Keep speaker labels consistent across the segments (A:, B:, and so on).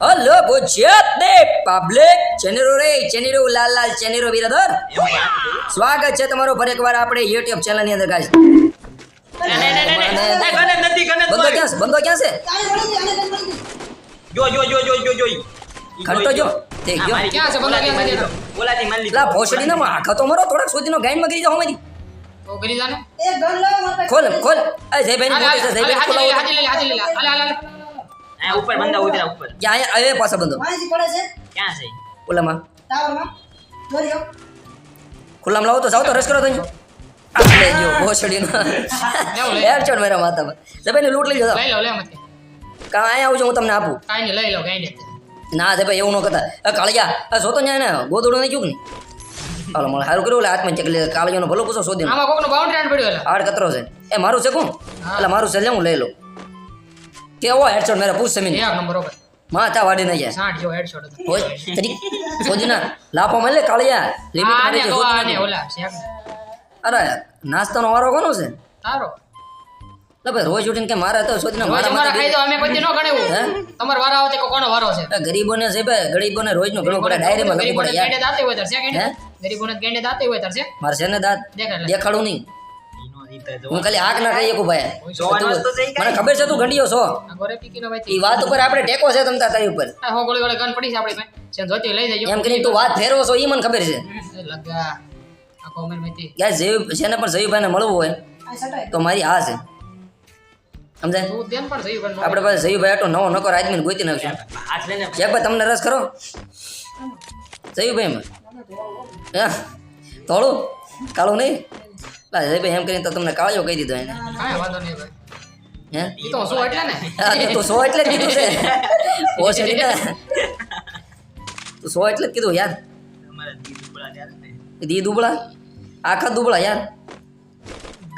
A: Hello Gujarat ને public ચેનરો રે ચેનરો લાલ લાલ ચેનરો બિરાદર સ્વાગત છે તમારો ફરી એકવાર આપણે યુટ્યુબ ચેનલની અંદર ગાઈસ બંધો ક્યાં છે બંધો ક્યાં છે?
B: જો જો જો જો જો જો.
A: ખડતો જો તે ગયો
C: ક્યાં છે? બોલો, ક્યાં છે?
B: બોલાતી મારી લીધો.
A: લા ભોસડી ના આખા તો મરો થોડાક સુધીનો ગાઈનમાં ગરી જાવ અમારી
C: તો કરી જાને
A: ખોલ ખોલ. એ
C: જય
A: ભાઈ
C: હાલે,
A: જયભાઈ ખોલાવો
C: લઈ લે, હાજી લે, હાલે, હાલે, હાલે.
B: આ ઉપર બંદા ઉતરા ઉપર.
A: ક્યાં અહીંયા? એ પાછા છે?
B: ક્યાં છે?
A: ઓલામાં ખુલ્લામાં લાવો તો જાવ તો રસ કરો તો આપણે જો ભોસડી નો એમ ચોડ મારા જયભાઈ ને લૂંટ લઈ જાવ
C: લઈ લો, લે મત.
A: કા અહીંયા આવજો હું તમને આપું.
C: કાઈ નહીં, લઈ લો, કાઈ નહીં.
A: ના ભાઈ એવું ન કરતા. કાળિયા આ જોતો ન્યા ને ગોદડું નહીં ચૂક ને હાલો મને સારું કર્યું એટલે હાથમાં ચકલી કાળિયાનો ભલો પૂછો શોધી
C: આમાં કોકનો આને પડ્યું એટલે.
A: હાડ કતરો છે. એ મારું છે કોણ? એટલે મારું છે લે હું લઈ લઉં. કેવો હેડશોટ મેરા પૂછ સમીન
C: એક નંબર ઓકે
A: માથા વાડી નહીં જાય
C: સાઠ જો હેડશોટ.
A: હોય તરી ફોજના લાપો મળે કાળિયા લિમિટ મારી જો
C: આને ઓલા.
A: અરે નાસ્તાનો વારો કોનો છે
C: તારો.
A: ભાઈ રોજ ઉઠીને કે મારે તો સોજીના
C: રોજ
A: મારા
C: અમારા ખાઈ તો અમે પછી નો ગણેવું.
A: હે?
C: તમાર વારો આવતે કોનો વારો છે
A: ગરીબોને છે ભાઈ ગરીબોને રોજનું ઘણું પડે ડાયરીમાં લખવું
C: ગરીબોને
A: પડે યાર
C: ગેંડે દાંતે હોય તર છે? ગરીબોને ગેંડે દાંતે હોય તર છે?
A: મારે છે ને દાંત
C: દેખાડું
A: નહીં. હું ખાલી આંખ ના કહી શકું ભાઈ.
B: છે
A: મને ખબર છે તું ઘડીયો છો. એ વાત ઉપર આપણે ટેકો છે તમતા તારી ઉપર.
C: હો ગોળી ગોળી ગન પડી છે આપણી પાસે. છે જોતી લઈ જજો.
A: એમ કરી તું વાત ફેરવો છો એ મને ખબર છે.
C: લગા. આ comment મેતી
A: યાર જયુ જેને પણ જયુભાઈને મળવું હોય તો મારી આ છે. સમજાય? આપણે પાસે જયુભાઈ આટો નવો નકર આદમીને ગોતી નાખશું. ભાઈ તમને રસ કરો જયુભાઈમાં હા? થોડું કાળું નહીં? લા ભાઈ એમ કરીને તો તમને કાળજો કહી દીધો એને.
C: કાંઈ વાંધો નહીં ભાઈ.
A: હે?
C: ઈ તો શું એટલે ને.
A: હા તો સો એટલે જ કીધું છે. ઓછડી ને. તું સો એટલે જ કીધું યાર.
B: અમારા દીદી બોલા ત્યારે ને.
A: દી દુબળા? આખા દુબળા યાર.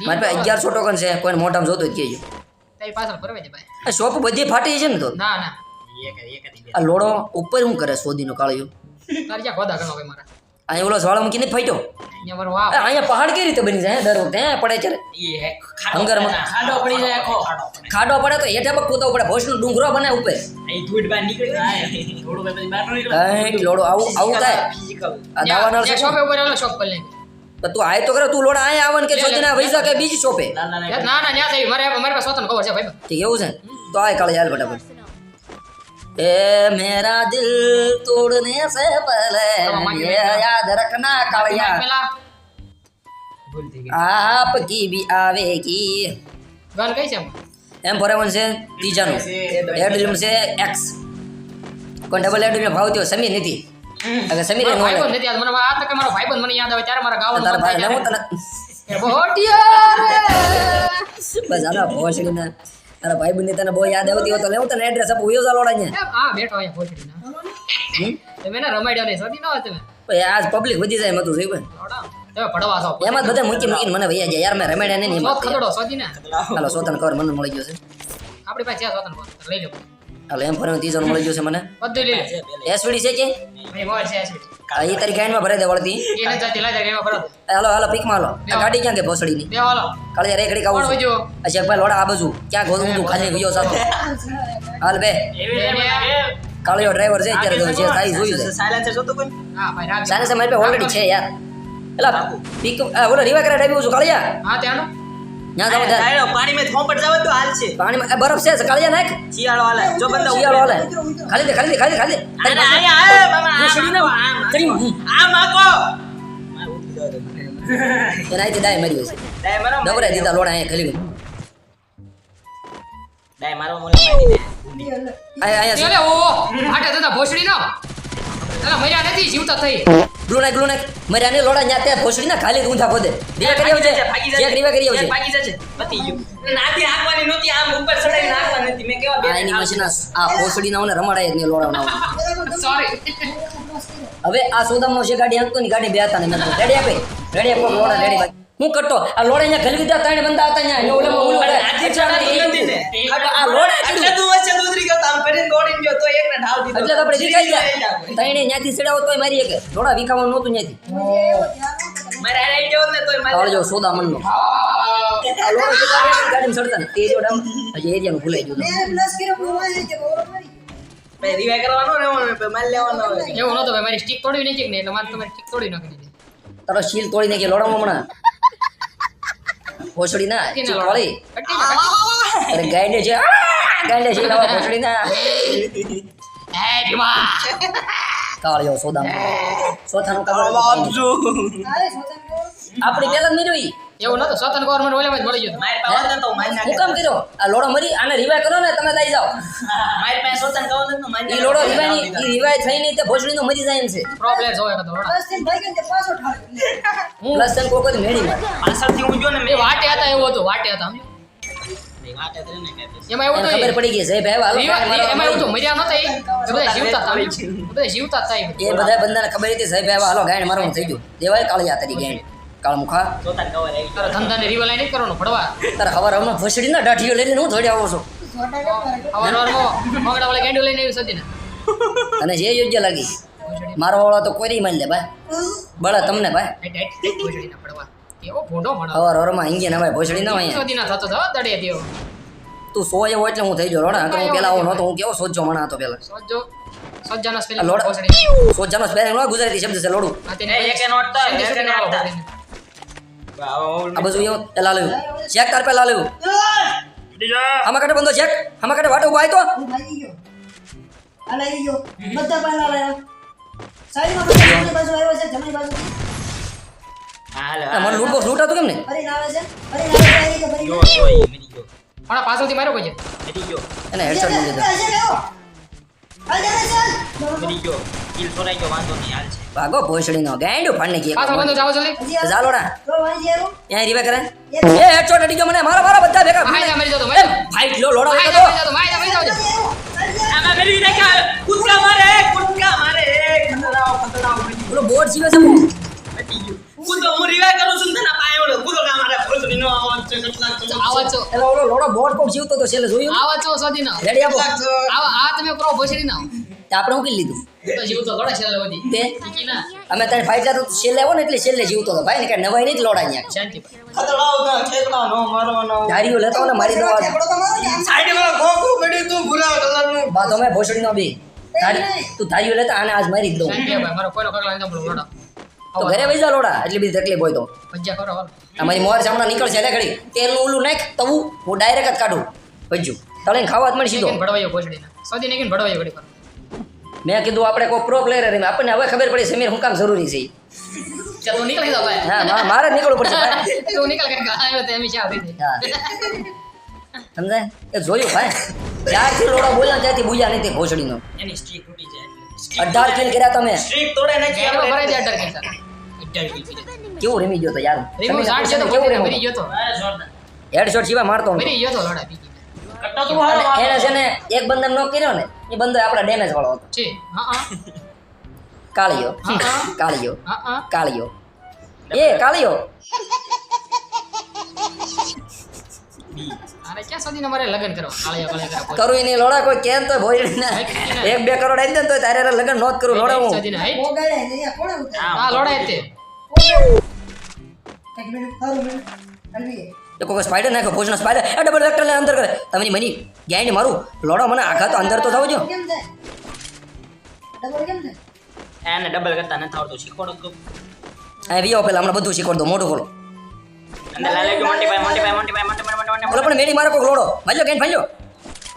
A: મારી પાસે અગિયારસો ટોકન છે કોઈને મોટામાં જોતો જ કહેજો.
C: તારી પાછળ ફરવા દે ભાઈ
A: આ શોપ બધી ફાટી છે ને તો?
C: ના ના.
B: એક એક જ બે.
A: આ લોડો ઉપર શું કરે સોદીનો કાળિયો?
C: તારી જ્યાં ખોદા ગણો મારા.
A: અહીંયા ઓલો જ્વાળા મૂકીને ફાટ્યો.
C: અહીંયા
A: પહાડ કેવી રીતે બની જાય દર વખતે હે પડે ત્યારે.
B: હે ખાડો
A: હંગરમાં.
B: પડે. ખાડો પડી જાય આખો.
A: ખાડો પડે. તો હેઠે પગ કૂદવો પડે ભોજનો ડુંગરો બને ઉપર.
B: અહીં ધૂળ બહાર નીકળી જાય. થોડું ભાઈ બહાર ન નીકળે.
A: હે, લોડો આવું આવું થાય. આ દાવા નળ છે
C: શોપે ઉપર
A: તો તું આય તો કરે તું લોડા અહીંયા આવન કે સોદીના વૈસા કે બીજી શોપે
B: ના ના ના.
C: ના મારે મારી પાસે સ્વતંત્ર ખબર છે ભાઈ.
A: એવું છે તો આય કાલે હાલ ફટાફટ. એ મેરા દિલ તોડને સે પહેલે ये याद रखना कालिया
C: પેલા
B: ભૂલ થઈ ગઈ
A: आपकी भी आवेगी
C: ગન કઈ છે એમ?
A: એમ ફોરેવન છે ત્રીજાનું એડ્રીમ છે એક્સ કોઈ ડબલ એડ્રીમ ભાવ થયો સમીર નથી અગર સમીર
C: મારો
A: નો લે
C: ભાઈબંધ નથી યાદ મને આ તકે મારો ભાઈબંધ મને યાદ આવે ત્યારે મારા ગાવાનું
A: તારા
C: મન
A: ભાઈ
C: થાય
A: હું તને
C: ત્યારે. એ બોટિયા રે.
A: બસ આના ભોસડી ના તારા ભાઈ બની તને બહુ યાદ આવતી હોય તો લેવું તને એડ્રેસ આપું. વયો ચાલો
C: અહીંયા. હા બેઠો અહીંયા ભોસડીના. તમે ના રમાડ્યો નહીં સદી ના હોય તમે.
A: ભાઈ આજ પબ્લિક વધી જાય મતું
C: લોડા. તમે પડવા છો
A: એમાં બધા મૂકી મૂકીને મને વૈયા જાય. યાર મેં રમેડ્યા નહીં ને
C: શોખ સદી ના
A: હાલો સોતન કવર મને મળી ગયો છે.
C: આપણી પાસે છે સ્વતંત્ર બોલ. લઈ લો
A: હાલો એમ ફોરેવન ત્રીસો મળી ગયું છે મને.
C: બધું લઈ
A: એસવીડી છે કે?
C: એ છે
A: તારી ગાઈડમાં ભરાઈ દે વળતી.
C: ભરો
A: હાલો પીકમાં હાલો. ગાડી ક્યાં કે ભોસડી
C: ની હાલો.
A: કાલે રે ઘડી કાવું
C: અચ્છા
A: છું.
C: વજો
A: લોડા આ બાજુ. ક્યાં ગોદું તું ખાલી ગયો સાથે હાલ બે. કાળિયો ડ્રાઈવર છે અત્યારે તો જે જોયું છે.
B: સાયલેન્સર જોતો કોઈ
C: હા ભાઈ રાખ.
A: મારી પાસે ઓલરેડી છે યાર. એલા પીક ઓલો રીવા કરે ડાબી છું કાળિયા.
C: હા ત્યાંનો?
A: ન્યા જાવ ત્યાં
B: પાણી મેં થોપટ જાવ તો હાલ છે.
A: પાણીમાં આ બરફ છે કાળિયા નાખ.
B: શિયાળો હાલે જો બંદા
A: શિયાળો હાલે. ખાલી દે ખાલી દે ખાલી ખાલી દે.
B: આયા આયા મામા આ
A: ભૂસડી ના
B: આ માકો.
A: હું.
B: આ માકો.
A: એના અહીંથી ડાય મારી હશે.
B: ડાય મારો
A: ડબરે દીધા લોડા અહીંયા ખાલી
B: ડાય મારો
C: ઓ આટે ભોસડી નો નથી જીવતા થઈ.
A: નાખ મર્યા ને લોડા ન્યા ત્યાં ભોસડી ના ખાલી ઊંધા ખોદે. રીવા કરી આવજે. ચેક રીવા કરી આવજે.
B: પાકી જશે પતી ગયું. નાથી હાંકવાની નહોતી આમ ઉપર ચડાઈને હાંકવાની નથી. મેં કેવા બે
A: એની મશીન આ ભોસડી ના રમાડાય જ નહીં લોડા ના
C: સોરી
A: હવે આ સોદામાં છે ગાડી હાંકતો ની ગાડી બે હતા ને મેં રેડી આપે? રેડી આપો લોડા રેડી હું કરતો? આ લોડા અહીંયા ઘલી દીધા ત્રણ બંદા હતા અહીંયા. એનો ઓલે
B: ઓલું
A: આ લોડ
B: એટલે તું વચ્ચે ઉતરી ગયો તો આમ કરીને દોડીને ગયો તો એકને ઢાળ દીધો.
A: એટલે આપણે વિખાઈ ગયા.
B: ગયા
A: ત્રણે ન્યાથી ચડાવો તોય મારી એક થોડા વિખાવાનું નહોતું ન્યાથી
B: મારે આ ગયો ને તોય મારે
A: આવડજો સોદા મનનો. આ લોડ ગાડીમાં ચડતા ને તે જોડામ હજી એરિયાનું ભૂલાઈ ગયું. હતું.
B: પછી revive કરવાનો ને માલ લેવાનો.
C: એવું નતો ભાઈ મારી સ્ટીક તોડી નાખી ને એટલે મારે તમારી સ્ટીક તોડી નાખી
A: તારો શીલ તોડી નાખી લોડામાં હમણાં. ભોસડી ના
C: કટી.
A: અરે ગાંડે છે આ! ગાંડે છે લાવા ભોસડી ના
C: હે ભીમા.
A: કાળિયો સોદા સોથાનો કાળો
B: આપજો
A: આપણી પેલા નહીં જોઈ?
C: એવું નતો સ્વતંત્ર ગવર્નમેન્ટ ઓલેમાં જ મળી ગયો
B: મારી પાસે તો હું મારી
A: હું કામ કર્યો? આ લોડો મરી આને રિવાય કરો ને તમે લઈ જાઓ.
B: મારી પાસે હોત ગવર્નમેન્ટ તો માની
A: ઈ લોડો
B: નાખે.
A: રિવાયની ઈ રિવાય થઈ નહીં તે ભોસડી નો મરી જાય એમ છે.
C: પ્રો પ્લેયર્સ હોય કદો લોડા
A: બસ તેમ કોઈ કોઈ મેળી મારે
B: પાછળથી હું ગયો ને મેં
C: વાટે હતા એવું હતું વાટે હતા
B: ને કે પછી.
C: એમાં એવું
A: ખબર પડી ગઈ. ભાઈ
C: એમાં એવું મર્યા નહોતા. એ બધા જીવતા હતા. એ બધા જીવતા હતા એ.
A: એ બધા બંદાને ખબર હતી સાહેબ ભાઈ હાલો ગાયણ મારવાનું થઈ ગયું. દેવાય કાળિયા તરી ગાયણ કાળ મુખા.
B: જોતાને
C: તારા ધંધાને કરવાનું
A: તારે ખબર હમણાં ભોસડી ના ડાઠીઓ લઈને હું થોડી આવો છો. તને જે યોગ્ય લાગી મારો વાળો તો કોઈ માની લે ભાઈ. બળે તમને ભાઈ. અવાર હવારમાં ના ભાઈ ભોસડી ના હોય તું સો એવો એટલે હું થઈ ગયો રોણા. તો હું પેલા આવો નહોતો હું કેવો સોજો મણા હતો પેલા.
C: સોજો
A: સોજાનો સ્પેલિંગ ગુજરાતી શબ્દ છે લોડું.
B: એક એનો અડતા,
C: સંગી
B: એક એનો
C: સુખી
B: અડતા.
C: ભોસડીને.
A: આ બધું એવું પેલા લેવું ચેક તાર પેલા લેવું આમાં કાટે બંધો ચેક હમા કાટે વાટો ઊભા આય તો
B: હાલે,
A: આ
B: હાલે.
A: મને લૂટ બોક્સ લૂંટાતું કેમ ને
B: જો, છે એ મરી ગયો.
C: પણ પાછળથી માર્યો કોઈ છે
B: મરી ગયો.
A: એને હેડશોટ મળી દીધો
B: મરી ગયો. કિલ ચોરાઈ ગયો, વાંધો નહીં, હાલ છે.
A: ભાગો ભોસડી નો. ગાંડું ફાડ નાખી
C: પાછળ બંધો જાવો જલ્દી
A: ચાલોડા ત્યાં રીવે કરે? એ હેડશોટ અડી ગયો મને મારા મારા બધા ભેગા.
C: માય મરી જતો માય
A: ફાઈટ લો લોડો તો
C: મરી જતો માય મરી જતો
B: આમાં મેળવી નાખ્યા. કૂદકા મારે, કૂદકા મારે. ખતરાઓ, ખતરાઓ,
A: બોલો બોર્ડ જીવે છે હું
B: મરી ગયો. હું રીવા કરું છું ને તેના પાયે ઓલો કા મારે. ભોસડીનો અવાજ છે, કેટલાક છે.
C: આવા છો.
A: એલો ઓલો લોડો બોર્ડ કોક જીવતો તો છેલે જોયું.
C: આવા છો સદી ના
A: રેડી આપો
C: આ તમે પ્રો ભોસડી ના
A: તે આપણે ઉકેલી લીધું? અમે તારે ભાઈ જતો છેલ્લે આવો ને એટલે છેલ્લે જીવતો હતો. ભાઈ ને કઈ નવાઈ નહીં જ લોડા અહીંયા. ધારીઓ લેતો ને મારી દવા બા તમે ભોસડી નો બી તું ધારીઓ લેતા આને આજ મારી દઉં.
C: શાંતિ ભાઈ મારો કોઈનો કગલા નહીં સાંભળો લોડા.
A: તો ઘરે વઈ જા લોડા એટલી બધી તકલીફ હોય તો.
C: ભજ્યા કરો હાલો.
A: અમારી મોર હમણાં નીકળશે એટલે ઘડી. તેલનું ઓલું નાખ તવું હું ડાયરેક્ટ જ કાઢું. ભજ્યું તળે ખાવા જ મળી સીધો
C: ભડવાયો ભોસડી સદી નાખીને ભડવાયો ઘડી પર
A: મેં કીધું આપણે કોઈ પ્રો પ્લેયર રહીને આપણને હવે ખબર પડી સમીર હું કામ જરૂરી છે?
C: ચલો નીકળી જાવ ભાઈ.
A: હા મારે નીકળવું પડશે
C: તું નીકળ કે આવ્યો તે હંમેશા આવી
A: હા. સમજાય એ જોયું ભાઈ. જ્યારથી લોડા બોલ્યા ત્યાંથી બુજ્યા નથી ભોસડીનો.
B: એની સ્ટ્રીક તૂટી જાય.
A: અઢાર કિલ કર્યા તમે.
B: સ્ટ્રીક તોડે નથી
C: ગેમમાં ભરાઈ જાય અઢાર કિલ અઢાર કિલ
A: કેવું રમી ગયો તો યાર?
C: રીમો સાઠ છે તો
A: કેવું
C: રેમી ગયો તો.
B: જોરદાર.
A: હેડશોટ સિવાય મારતો
C: મરી ગયો તો લોડા
A: એને છે ને એક બંદર નો કર્યો ને એ બંદર આપણા ડેમેજ વાળો હતો.
C: છે હા હા.
A: કાળિયો
C: હા.
A: કાળિયો
C: હા હા.
A: કાળિયો. એ કાળિયો.
C: અરે ક્યાં સુધી મારે લગન કરો?
A: નહીં લોડા કોઈ કેમ તો ભોજડી ના. એક બે કરોડ આવી દે ને તો તારે લગ્ન લગન નોત કરું લોડા હા.
C: લોડા તે.
A: એ કોઈ સ્પાઈડર નાખ્યો ભોજનો સ્પાઈડર એ ડબલ વેક્ટરને અંદર કરે. તમે મની ગાયને મારું. લોડો મને આખા તો અંદર તો થવું જો.
B: એને ડબલ કરતા નથી આવડતું શીખવાડો તો.
A: આ વિયો પેલા હમણાં બધું શીખવાડ દો મોટું ખોલો
B: અંદર લાલે ગયો
A: પણ મેડી મારે કોઈ લોડો. ભાજો ગાયને ભાજો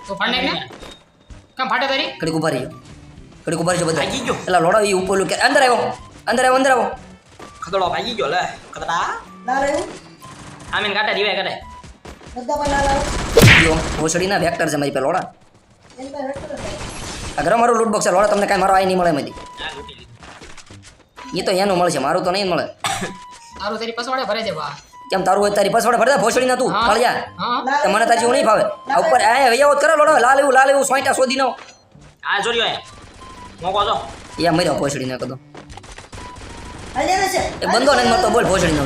C: તો ફાડને ને? કામ ફાટે તારી?
A: ઘડીક ઊભા રહીજો ઘડીક ઊભા રહીજો બધા.
B: ગયો.
A: પેલા લોડો એ ઉપર કે અંદર આવ્યો અંદર આવ્યો અંદર આવ્યો
B: ભાગી ગયો લે આમીન પર રીવાય કાઢે
A: જો ભોસડીના વેક્ટર છે મારી પેલા લોડા. અગર મારું લૂટ બોક્સ લોડા તમને કાંઈ મારો આઈ નહીં મળે
B: લીધું.
A: એ તો એનું મળશે મારું તો નહીં મળે.
C: તારું તારી પસવાડે ભરે છે બા
A: કેમ તારું હોય તારી પસવાડે ભરતા ભોસડી ના તું. ફળિયા
C: હા
A: તો મને તારી નહીં ભાવે આ ઉપર આ વૈયાવત કરો લોડો લાલ એવું લાલ એવું સોઈટા શોધી નો
B: આ જોડ્યો એ. મોકો જો
A: એ મર્યો ભોસડી ને કદો એ બંધો નહીં મરતો બોલ ભોસડી નો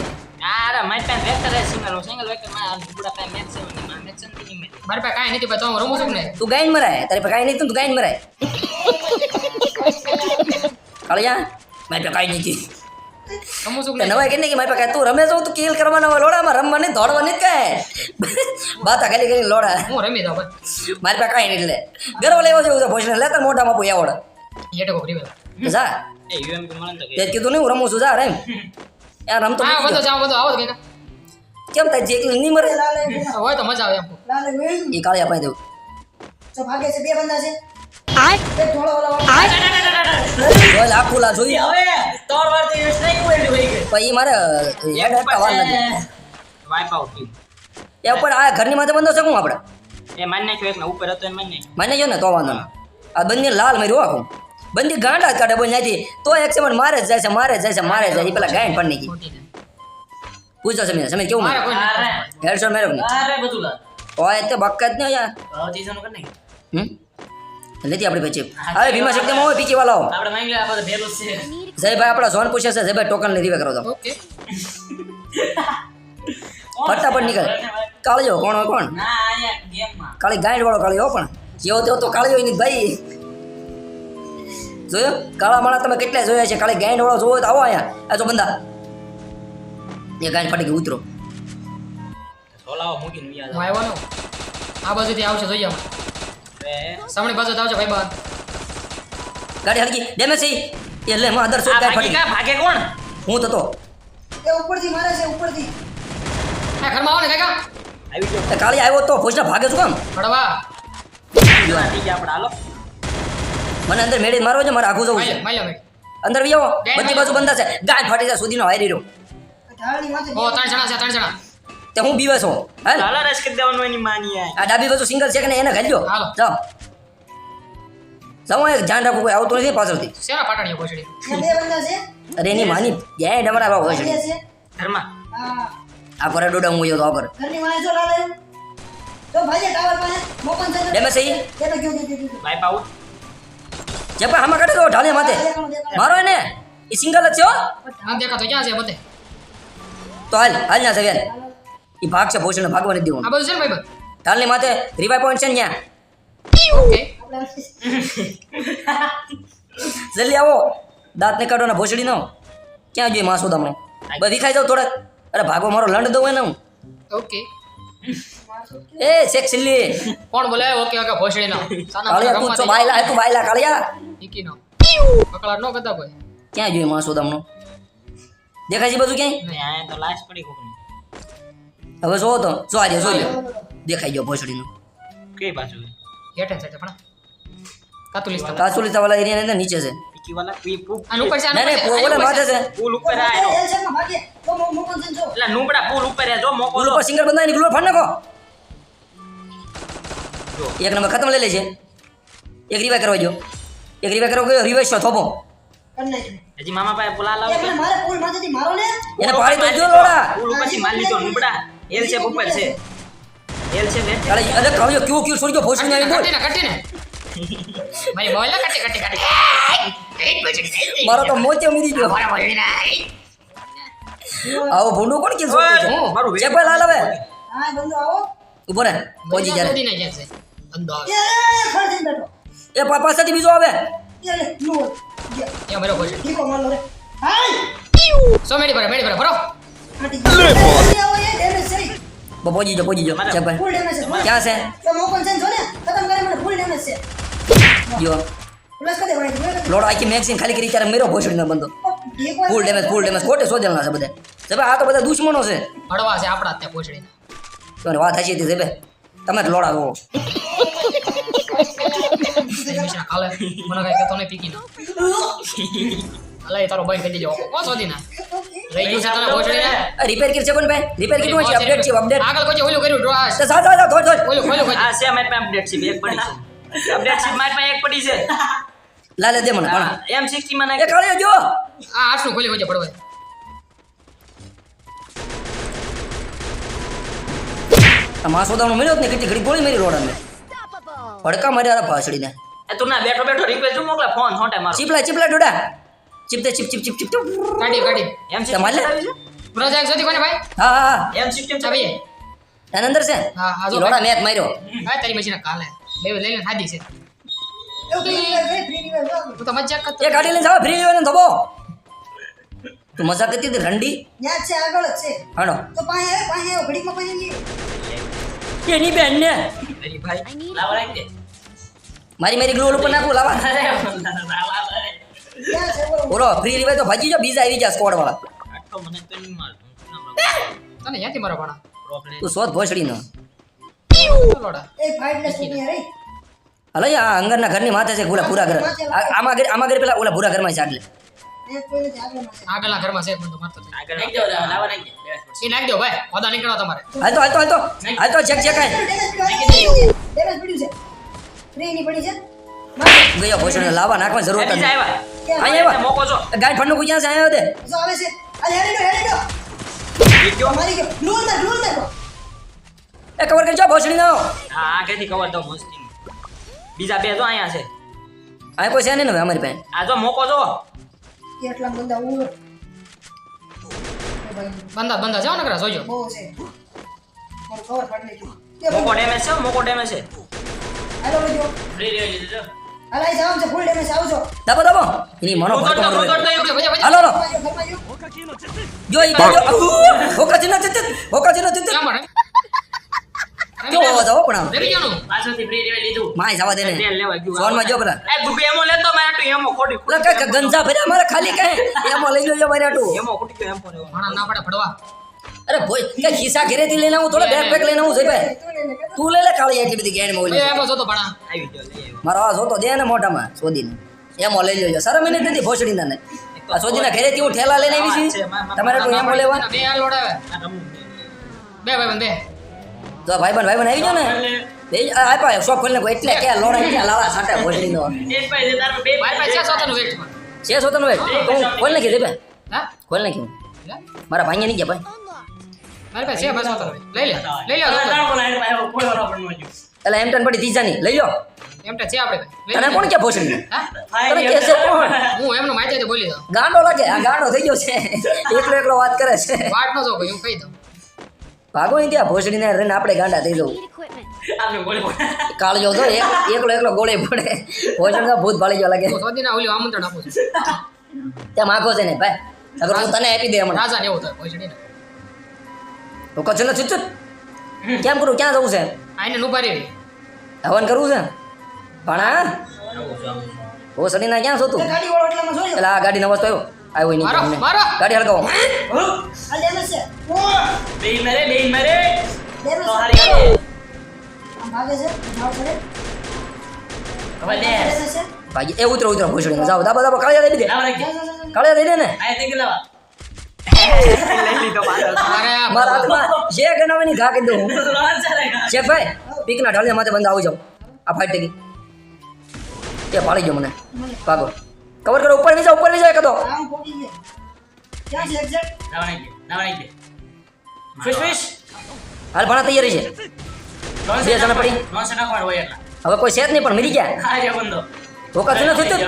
B: અરે મારી પાસે વેક્ટર હે સિંગલ સિંગલ વેક્ટરમાં બુડા પાસે મેચ છે ને માં મેચ છે ને
C: મારી પાસે કાંઈ નથી હું રમું છું ને
A: તું ગાયન મરાય તારી પાસે કાંઈ નહીં તું ગાયન મરાય કાળિયા મારી પાસે કાંઈ નથી
C: સમો શું
A: તે નવાઈ કે કે મારી પાસે તું રમે છો તું કિલ કરવાના હોય લોડામાં રમવાની દોડવાની કાંઈ બાતા ખાલી કરી લોડા
C: હું રમી દઉં
A: મારી પાસે કાંઈ નહીં એટલે ગર્વ લેવો જેવું છે ભોજન લેતા મોઢામાં પોઈ આવડે
C: હેઠે કોક રીવે
A: જા
B: એ UMP મળે ને તો
A: તે જ કીધું નહીં હું રમું છું જા રેમ યાર રમતો
C: હા બધો જાવ બધો આવો કઈ
A: કેમ થાય જે એકલી નહીં મરે?
C: હોય તો મજા આવે એમ.
D: લાલે
A: એ કાળી અપાઈ દઉં.
D: તો ભાગે છે બે બંદા છે. એક ધોળો વાળો વાળો.
A: જોઈ આખું લા જોઈ.
B: હવે તોર વાર તો સ્ટ્રાઈક હોય એટલે વહી ગઈ
A: પછી મારે હેડ હટકા વાર લાગે
B: વાઇપ આઉટ કી
A: એ ઉપર આ ઘરની માથે બંધો છે શું આપણે?
B: એ મારી નાખ્યો એક ને ઉપર હતો એ મારી નાખ્યો.
A: માને ને? તો વાંધો ના આ બંને લાલ માર્યું આખું. બંદી ગાંડા જ કાઢે બોલ નથી તો એક સેકન્ડ મારે જાય છે મારે જાય છે મારે જાય પેલા ગાયન પણ નહીં પૂછો સમીર સમીર કેવું
C: મારે
A: મારે. હેડશોટ
B: લા
A: ઓય તે બક્કત જ યાર. હમ? લેતી આપણી પછી. હવે ભીમા શક્તિમાં હોય? પીકી વાળા.
B: આપણે માંગી લે આપણે ભેલો છે.
A: જય ભાઈ આપણા ઝોન પૂછે છે જયભાઈ ટોકન લઈ કરો તો.
C: ઓકે.
A: ફટાફટ નીકળે. કાળજો કોણ હોય કોણ?
B: ના અહીંયા ગેમમાં.
A: કાળી ગાઈડ વાળો કાળીઓ પણ. જેવો તેવો તો કાળીઓ ની ભાઈ. જોયો? કાળા માળા તમે કેટલા જોયા છે? કાળી ગાંઠ વાળો જોવો તો આવો અહીંયા. આ જો બંદા. એ ગાંઠ ફાટી ગઈ ઉતરો.
B: સોલાવો મૂકીને વ્યા
C: હું આવ્યો નો? આ બાજુથી આવશે જોઈએ અમે
B: હવે
C: સામણી બાજુ આવશે ભાઈ બાદ
A: ગાડી હળગી. ડેમેજ થઈ એટલે હું માં અંદર શોટ ફાટી
B: કા? ભાગે કોણ?
A: હું તો તો.
D: એ ઉપરથી મારે છે ઉપરથી.
C: હા ઘરમાં આવો ને કાકા.
B: આવી ગયો
A: કાળી આવ્યો તો ભોજના ભાગે છું કામ.
C: પડવા
B: આપણે હાલો.
A: મને અંદર મેળી મારો છે મારે આખું જવું છે. અંદર વી આવો બધી બાજુ બંધા છે ગાય ફાટી જાય સુધીનો હારી રહ્યો.
C: ઓ ત્રણ જણા છે ત્રણ જણા.
A: તે હું બીવે છું. હાલ.
B: લાલા રસ કરી દેવાનું એની માની આ
A: આ ડાબી બાજુ સિંગલ છે કે નહીં એને ઘાલ્યો
C: હાલો.
A: જાઓ. જાઓ એક ધ્યાન રાખવું કોઈ આવતું નથી પાછળથી.
C: શેના પાટણીઓ
D: ત્યાં બે બંધા છે?
A: અરે એની માની ગયા ડમરા બાબા હોય છે
D: છે?
B: ઘરમાં
D: હા.
A: આ પર ડોડા હું ગયો તો આ પર
D: ઘરની વાંહે જો લાલા તો ભાઈ ટાવર પાસે મોકન છે
A: ડેમેજ સહી.
D: તો ગયો ગયો ગયો
B: વાઇપ આઉટ
A: જે પણ આમાં કાઢે તો ઢાલે માથે. મારો એને? એ સિંગલ જ છે હો.
C: હા દેખાતો ક્યાં છે બધે?
A: તો હાલ હાલ ના સગેર એ ભાગ છે ભોસણ ભાગવા નથી
C: આ બધું છે ને ભાઈ
A: ઢાલની માથે રિવાઈ પોઈન્ટ છે ને ત્યાં.
C: ઓકે
A: જલ્દી આવો. દાંત ને કાઢો ને ભોસડી નો ક્યાં જોઈએ માસુદ હમણો? બધી ખાઈ જાવ થોડાક. અરે ભાગો મારો લંડ દઉં એને હું.
C: ઓકે
A: એ શેખ સિલ્લી
C: કોણ બોલે ઓકે ઓકે ભોસડી નો સાના
A: કાળિયા તું છો બાયલા હે તું બાયલા કાળિયા
C: ઈકી નો પકડા નો કદા ભાઈ
A: ક્યાં જોઈ માસુદ હમણો દેખાય છે બધું ક્યાંય
B: ને આયા તો લાશ પડી કોકની
A: હવે જો તો જો આ જો લ્યો દેખાઈ ગયો નો
B: કઈ બાજુ
C: હેઠે છે પણ કાતુલિસ્તા કાતુલિસ્તા
A: કાચુલી વાળા એરિયા ને નીચે છે
B: પી પૂ
C: ઉપર
A: ઓલે માથે
C: છે.
A: છે
B: પુલ ઉપર આયો
D: એલ શેપમાં ભાગે તો મો- મોકન જો
B: એટલે નુબડા પુલ ઉપર જો મોકો
A: ઉપર સિંગલ બંધાય નીકળો ફાડ નાખો. એક નંબર ખતમ લઈ લેજે. એક રિવાઈ કરવા જો. એક રિવાઈ કરવા ગયો રિવાઈ છો થોપો
B: હજી મામા પાસે પુલા લાવ
D: મારે પુલમાંથી મારો ને
A: એને પાડી તો જો લોડા.
B: પુલ ઉપરથી માર લીધો નુબડા એલ છે ઉપર છે. એલ છે બેટ
A: અરે અરે કાવ્યો ક્યુ ક્યુ છોડી ગયો ફોસી આવી બોલ.
C: કટીને કટીને મારી બોલ ના કટી કટી કટી.
A: મારો તો મોચે મરી ગયો.
C: મારા ભોસડી ના.
A: આવો ભૂંડો કોણ કે છો
B: મારું
A: ભાઈ લાલ હવે
D: હા બંદો આવો.
A: ઊભો ને પહોંચી જ્યારે.
C: દૂધી ના જાય છે અંધો આવે
D: એ એ ખડ જઈને બેઠો
A: એ પા- પાછળથી બીજો આવે
D: એ લે નું ગયા
C: એ મારો ભોસડી
D: ઠીકો માર રે હાય
C: સો મેડી ભરે મેડી ભરે ભરો
D: આટી ગયો એ આવો એ ડેમેજ છે
A: બો પહોંચી જો પહોંચી જો છે ભાઈ
D: ફૂલ ડેમેજ છે
A: ક્યાં છે
D: તો મોકન છે જો ને ખતમ કરે મને ફૂલ ડેમેજ છે
A: જો
D: પ્લસ કરી દે ભાઈ
A: લોડો આખી મેક્સિન ખાલી કરી ત્યારે મેરો ભોસડીનો બંધો ફૂલ ડેમેજ ફૂલ ડેમેજ ખોટે શોધેલના છે બધા જબે આ તો બધા દુશ્મનો છે
C: હળવા છે આપણા ત્યાં ભોસડી
A: તમારી વાત હશી હતી જબે તમે જ લોડા જોવો
C: હાલે મને કઈ કહેતો નહીં પીકી હાલે તારો ભાઈ કહી દેજો. કોણ શોધી ના રહી ગયું છે તને ભોસડી ને
A: રિપેર કરી છે કોણ ભાઈ? રિપેર છે અપડેટ છે અપડેટ
C: આગળ કોઈ ઓલું કર્યું ડ્રો ઓલું ખોલ્યું
B: આ છે મારી પાસે અપડેટ છે એક પડી છે. અપડેટ છે મારી પાસે એક પડી છે.
A: લાલે દે મને પણ
B: એમ સિક્સટી માં
A: એ
B: નાખ
A: કાળિયો જો.
C: આ આઠનું ખોલી કોઈ પડવે
A: આ માં સોદાનો મળ્યો જ ને કેટલી ઘડી ગોળી મારી રોડ અમે ભડકા માર્યા હતા ભાસડીને.
B: એ તું ના બેઠો બેઠો રિક્વેસ્ટ શું મોકલે ફોન હોટે મારો.
A: ચીપલા ચીપલા ડોડા. ચીપતે ચીપ ચીપ ચીપ ચીપ
C: કાઢી કાઢી.
B: એમ
A: તમારે? લે?
B: સિક્સટી
C: પ્રોજેક્ટ સુધી કોને ભાઈ?
A: હા હા
B: એમ સિસ્ટમ
C: ચાવી
A: એના અંદર છે?
C: હા હા જો
A: ઈ મેચ માર્યો.
C: હા તારી મશીન કાલે. લે લઈ લે સાદી છે. તું તો મજાક કરતો
A: એ ગાડી લઈને જાવ ફ્રી લેવાનો ધબો તું મજા કરતી હતી રંડી?
D: છે આગળ જ છે.
A: હાલો.
D: તો.
A: એની બેન ને
B: મેરી ભાઈ લાવા રાખ દે.
A: મારી મારી ગ્લોલ ઉપર નાખું લાવા.
D: બોલો
A: ફ્રી રિવાય તો ભાજી જો બીજા આવી ગયા સ્કોડ વાળા.
C: તને ક્યાંથી મારા ભાણા?
A: તું શોધ ભોસડી નો હલો આ અંગરના ઘરની માથે છે ઓલા પૂરા ઘર. આ- આમાં ઘર આમાં ઘર પેલા ઓલા પૂરા ઘરમાં છે એટલે
C: આગળના ઘરમાં છે બધું મારતો
B: આગળ નાખી દો લાવા નાખી દે
C: એ નાખી દો ભાઈ ઓદા નીકળવા તમારે.
A: હાલ તો હાલ તો હાલ તો. હાલ તો ચેક ચેક આય
D: ડેમેજ પડ્યું છે ફ્રી ની પડી છે
A: ગયો ભોસડી લાવા નાખવા જરૂર
B: બીજા
A: નથી
B: આવ્યા.
A: આવ્યા.
B: મોકો છો
A: ગાય ફંડનું ક્યાં છે આવ્યો દે
D: જો આવે છે. અરે હેડી ગયો હેડી ગયો
B: એ કયો
D: મારી ગયો. ગ્લુઅલ માર ગ્લુઅલ માર
A: એ કવર કરજો ભોસડી નો
B: હા આગળથી કવર દો મસ્તી બીજા બે જો અહીંયા છે.
A: આ કોઈ છે નહીં ને હવે અમારી પાસે.
B: આ જો મોકો જો.
D: કેટલા બધા ઉ બંદા બંદા
C: બંધા બંધા નકરા જોજો.
D: બહુ છે. મારું કવર ફાડી નાખ્યું
B: મોકો ડેમેજ છે મોકો ડેમેજ છે.
D: હાલો બધો
B: ફ્રી રહી લીધું
D: હાલ જાવ છે ફૂલ ડેમેજ આવજો.
A: દબો દબો. એની મનો ભરતો. હાલો જો ઈ ચિત ચિત? કેવો પણ?
B: પાછળથી ફ્રી લીધું.
A: માય જવા દે ને.
B: તેલ લેવા
A: જો પેલા.
B: એ ગુગુ એમો લેતો મેં આટલું એમો ખોટી
A: ઓલા કાંઈક ગંજા ભર્યા મારે ખાલી કહે એમાં લઈ લેજો મારે આટું
B: એમો ખોટી ગયો એમ પર
C: ભાણા ના પડે
A: અરે ભાઈ કે ખિસ્સા ઘરેથી લઈને આવું? થોડા બેગ લઈને આવું ભાઈ.
D: તું લઈ લે કે
A: કાળી એટલી બધી ગેણ મોલી
C: એમાં જોતો ભાણા.
B: આવી ગયો
A: મારો આ જોતો દે ને મોઢામાં સોદીને એમાં લઈ લેજો શરમ એને નથી ભોસડીના ને આ સોદીના ઘરેથી હું ઠેલા લઈને આવી છું. તમારે તો એમાં લેવા?
C: બે હાલ લોડાવે બે ભાઈ બે.
A: તો ભાઈબંધ ભાઈબંધ આવી ગયો ને? બે આપ્યા શોપ ખોલીને કોઈ એટલે કે લોડા કે લાલા સાટા ભોસડીનો
B: એક ભાઈ છે તારો બે
C: ભાઈ ભાઈ છે સોતાનું વેટ
A: છે સોતન વેટ તો હું ખોલ નાખી દે ભાઈ?
C: હા?
A: ખોલ
C: લે.
A: મારા ભાઈને નહીં ગયા ભાઈ.
C: મારી પાસે છે બસ સોતાનું લઈ લે લઈ લે
B: ભાઈ
A: એટલે એમ ટન પડી ત્રીજાની. લઈ લો
C: એમ છે આપણે
A: તને કોણ કે ભોસડી તને કે છે કોણ?
C: હું એમનો માહિતી તો બોલી દઉં.
A: ગાંડો લાગે આ ગાંડો થઈ ગયો છે. એકલો એકલો વાત કરે છે.
C: વાટ નો જો ભાઈ હું કહી દઉં.
A: ભાગો અહીં ત્યાં ભોસડીને રહીને આપણે ગાંડા થઈ જવું. કાળજો તો એક એકલો એકલો ગોળે પડે. ભોસડી ભૂત ભાળી જવા લાગે.
C: હું સોદીના ઓલી આમંત્રણ આપું છું.
A: ત્યાં માગો છે ને ભાઈ. અગર હું તને આપી દે હમણાં.
C: રાજા ને એવું ભોસડીને.
A: તો કચ્છ ને ચુચુત કેમ કરું? ક્યાં જવું છે? હવન કરવું છે? ભણા? ભોસડી ક્યાં
D: એટલામાં
A: એટલે આ ગાડી નવાજ તો આવ્યો નહીં
C: મારો.
A: ગાડી હળગાવો
D: આ ડેમેજ છે
B: બે મરે બે મરે
D: ડેમેજ
B: તો હારી
D: છે
A: ભાઈ એ ઉતરો ઉતરો ભોસડી જાઓ દાબા દાબા કાળિયા દઈ દે. કાળિયા દઈ દે ને
B: આ તે લાવા લઈ
A: મારા હાથમાં જે ગણાવવાની ઘા કરી દઉં શેખ ભાઈ પીકના ઢાળિયા માથે બંધ આવું જાવ આ ફાઈટ ટેકી એ પાડી ગયો મને ભાગો કવર કરો ઉપર નીચે ઉપર નીચે કદો
D: આમ ક્યાં છે એક્ઝેક્ટ
B: નાખી દે નાખી દે ફિશ ફિશ.
A: હાલ ભણા તૈયારી છે. બે જણા પડી.
B: નોસે નાખવાનું હોય એટલા.
A: હવે કોઈ છે જ નહીં પણ મરી ગયા.
B: હા જે બંદો
A: ધોકા છે નથી થતું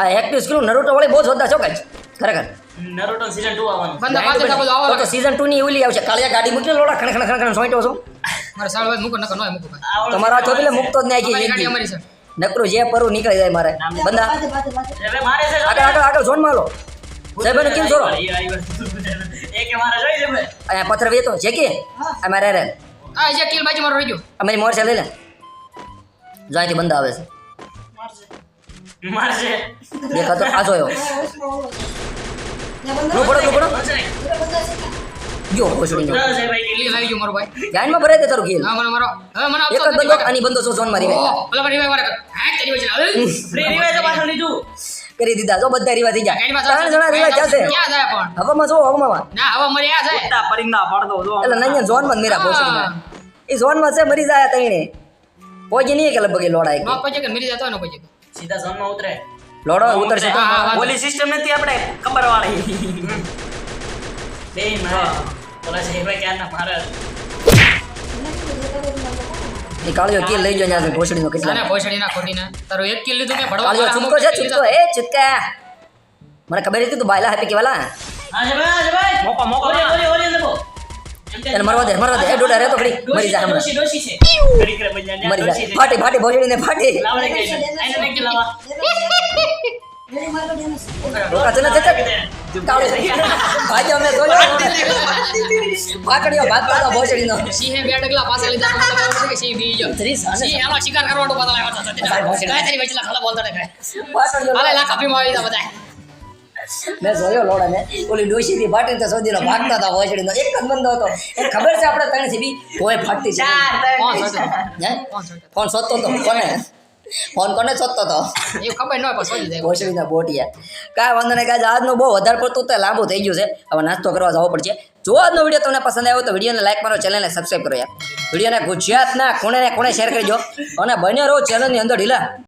A: આ એક્ટિવ સ્કિલ નરોટો વાળી બહુ જોરદાર ચોકાય છે ખરેખર.
B: નરોટો સીઝન 2 આવવાનું.
C: બંદા પાસે બધું આવો
A: તો સીઝન 2 ની ઓલી આવશે કાળિયા ગાડી મૂકીને લોડા ખણ ખણ ખણ ખણ સોઈટો છો.
C: મારા સાળ ભાઈ મૂકો નકર નોય મૂકો
A: તમારા પેલે મુકતો જ નહીં
C: કે ગાડી અમારી છે.
A: નકરું જે પરું નીકળી જાય મારે. બંદા.
B: મારે
A: આગળ આગળ આગળ જોનમાં લો સાહેબ
B: મારે છે ભાઈ.
A: અહીંયા પથ્થર વેતો છે કે. અમારે રે.
C: જે મારો
A: અમારી મોરસે લઈ લે. જ્યાંથી બંદા આવે છે. દેખાતો આ જોયો.
D: છે.
A: પડો પડો જો
C: આવી ગયો મારો ભાઈ.
A: ધ્યાનમાં ભરાય દે તારું કિલ
C: હા મને મારો હવે મને
A: એક જ બંદો આની બંદો છો ઝોન મારી
C: ઓહ, ઓલા પર revive મારે હા, તેરી વચ્ચે આવે.
B: ફ્રી તો પાછળ લીધું
A: કરી દીધા. જો બધા રીવા થઈ ગયા. ત્રણ જણા રીવા ક્યાં
C: ક્યાં જાય પણ?
A: હવામાં જો હવામાં.
C: ના હવે મરી આ જાય.
B: ઉડતા પરિંદા પડદો જો.
A: એટલે નહીં ઝોનમાં મેરા ભોસડી એ ઝોનમાં છે મરી જાય તઈને પહોંચી નહીં કે લગભગ લોડાય લોડા
C: નો પજે કે મરી જતો નો પજે
B: સીધા ઝોનમાં ઉતરે.
A: લોડો ઉતરશે તો.
B: સિસ્ટમ નથી આપણે ખબર વાળી. બે માં ઓલા છે ભાઈ ક્યાં ના મારે
A: એ કાળિયો કિલ લઈ ગયો ત્યાં ભોસડી નો
C: સાને
A: કેટલા
C: ભોસડી ના ખોટી ના તારો એક કિલ લીધું મેં ભડવા
A: કાળિયો છૂટકો છે છૂટકો એ છૂટકા મને ખબર હતી તું બાયલા હતી કેવાલા
B: આ ભાઈ હા છે ભાઈ મોકો મોકો ઓલી ઓલી ઓલી લેબો
A: એને મરવા દે મરવા દે એ ડોડા રહેતો ખડી મરી જા
B: ડોશી ડોશી છે ઘડી કરે બજાર
A: મરી જાય ફાટી ફાટી ભોસડી ને ફાટી
B: લાવડે કે એને આઈને કે લાવા
A: રોકા ને જતે કાળો અમે જોયો પાકડીઓ ભાગતા હતા ભોસડીનો
C: સિંહે બે ડગલા પાસે લીધા. તો મને ખબર પડી કે સિંહ બી ગયો. સિંહ હાલો શિકાર કરવા માટે પાછળ આવ્યો હતો.
A: ભાઈ ભોસડી.
C: ગાય તારી વચલા ખાલા બોલતા ને
A: પાકડીઓ
C: હાલે લાખ આપીમાં આવી બધા
A: મેં જોયો લોડા ને ઓલી ડોશી થી ફાટી તો સોદીનો ભાગતા હતા ભોસડીનો એક જ બંધો હતો. એ ખબર છે આપણે ત્રણ સીધી બી? તોય ફાટતી છે
C: કોણ
B: સોતો
C: શોધે?
A: હે?
C: કોણ શોધે?
A: ફોન શોધતો તો કોને? ફોન કોને શોધતો તો?
C: એ ખબર ન હોય પણ શોધી દે
A: ભોસડીના બોટિયા કાંઈ વાંધો નહીં કાંઈ આજનું બહુ વધારે પડતું તો લાંબુ થઈ ગયું છે. હવે નાસ્તો કરવા જવો પડશે. જો આજનો વીડિયો તમને પસંદ આવ્યો તો વિડીયોને લાઈક મારો ચેનલને સબસ્ક્રાઈબ કરો યાર. વિડીયોને ગુજરાતના ખૂણે ને ખૂણે શેર કરજો અને બને રહો ચેનલની અંદર ઢીલા.